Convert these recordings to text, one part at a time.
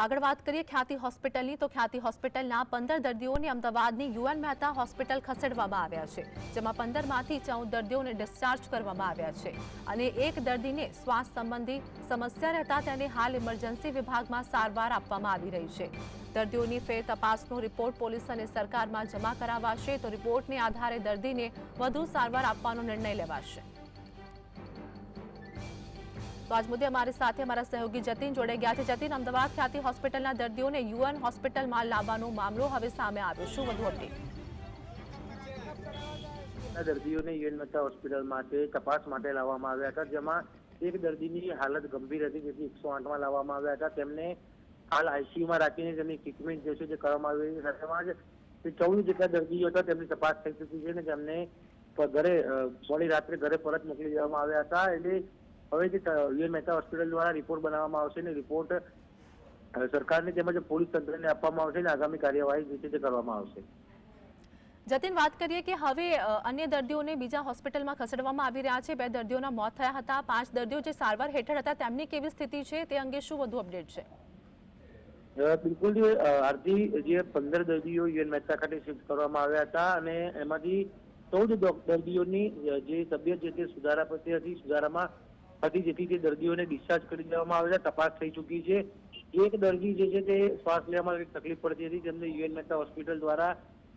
આગળ વાત કરીએ ખ્યાતિ હોસ્પિટલની, તો ખ્યાતિ હોસ્પિટલના પંદર દર્દીઓને અમદાવાદની યુએન મહેતા હોસ્પિટલ ખસેડવામાં આવ્યા છે, જેમાં પંદરમાંથી ચૌદ દર્દીઓને ડિસ્ચાર્જ કરવામાં આવ્યા છે અને એક દર્દીને શ્વાસ સંબંધી સમસ્યા રહેતા તેને હાલ ઇમરજન્સી વિભાગમાં સારવાર આપવામાં આવી રહી છે. દર્દીઓની ફેર તપાસનો રિપોર્ટ પોલીસ અને સરકારમાં જમા કરાવાશે, તો રિપોર્ટને આધારે દર્દીને વધુ સારવાર આપવાનો નિર્ણય લેવાશે. તો આજ મુદ્દે અમારી સાથે અમારા સહયોગી જતીન જોડાઈ ગયા છે. જતીન, અમદાવાદ ખ્યાતિ હોસ્પિટલના દર્દીઓને યુએન હોસ્પિટલમાં લાવવાનો મામલો હવે સામે આવ્યો. શું વધુ અપડેટ દર્દીઓને યુએન મહેતા હોસ્પિટલ માટે તપાસ માટે લાવવામાં આવ્યા હતા, જેમાં એક દર્દીની હાલત ગંભીર હતી, જેથી એકસો આઠમાં લાવવામાં આવ્યા હતા. તેમને હાલ આઈસીયુમાં રાખીને તેમની ટ્રીટમેન્ટ જે છે તે કરવામાં આવી હતી સાથેમાં જ ચૌદ જેટલા દર્દીઓ હતા, તેમની તપાસ થઈ ચૂકી છે અને તેમને ઘરે મોડી રાત્રે ઘરે પરત મોકલી દેવામાં આવ્યા હતા. એટલે હવે જે યુએન મહેતા હોસ્પિટલ દ્વારા રિપોર્ટ બનાવવામાં આવશે અને રિપોર્ટ સરકારને તેમજ પોલીસ તંત્રને આપવામાં આવશે અને આગામી કાર્યવાહી જે તે કરવામાં આવશે. જતીન વાત કરીએ કે હવે અન્ય દર્દીઓને બીજા હોસ્પિટલમાં ખસેડવામાં આવી રહ્યા છે. બે દર્દીઓના મોત થયા હતા. પાંચ દર્દીઓ જે સારવાર હેઠળ હતા તેમની કેવી સ્થિતિ છે તે અંગે શું વધુ અપડેટ છે? બિલકુલ જે આરતી જે પંદર દર્દીઓ યુએન મહેતા ખાતે શિફ્ટ કરવામાં આવ્યા હતા અને એમાંથી ચૌદ દર્દીઓની જે તબિયત જે તે સુધારા પ્રત્યે હતી. સુધારામાં હતી, જેથી તે દર્દીઓને ડિસ્ચાર્જ કરી દેવામાં આવ્યા છે. તપાસ થઈ ચૂકી છે. એક દર્દી જે છે તે શ્વાસ લેવામાં તકલીફ પડતી હતી. તેમને યુએન મહેતા હોસ્પિટલ દ્વારા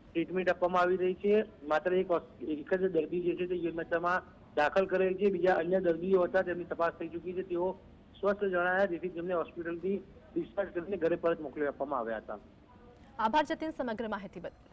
ટ્રીટમેન્ટ આપવામાં આવી રહી છે. માત્ર એક એક જ દર્દી જે છે તે યુએન મહેતામાં દાખલ કરેલ છે. બીજા અન્ય દર્દીઓ હતા. તેમની તપાસ થઈ ચૂકી છે. તેઓ સ્વસ્થ જણાયા, જેથી તેમને હોસ્પિટલથી ડિસ્ચાર્જ કરીને ઘરે પરત મોકલી આપવામાં આવ્યા હતા. આભાર જતીન સમગ્ર માહિતી બદલ.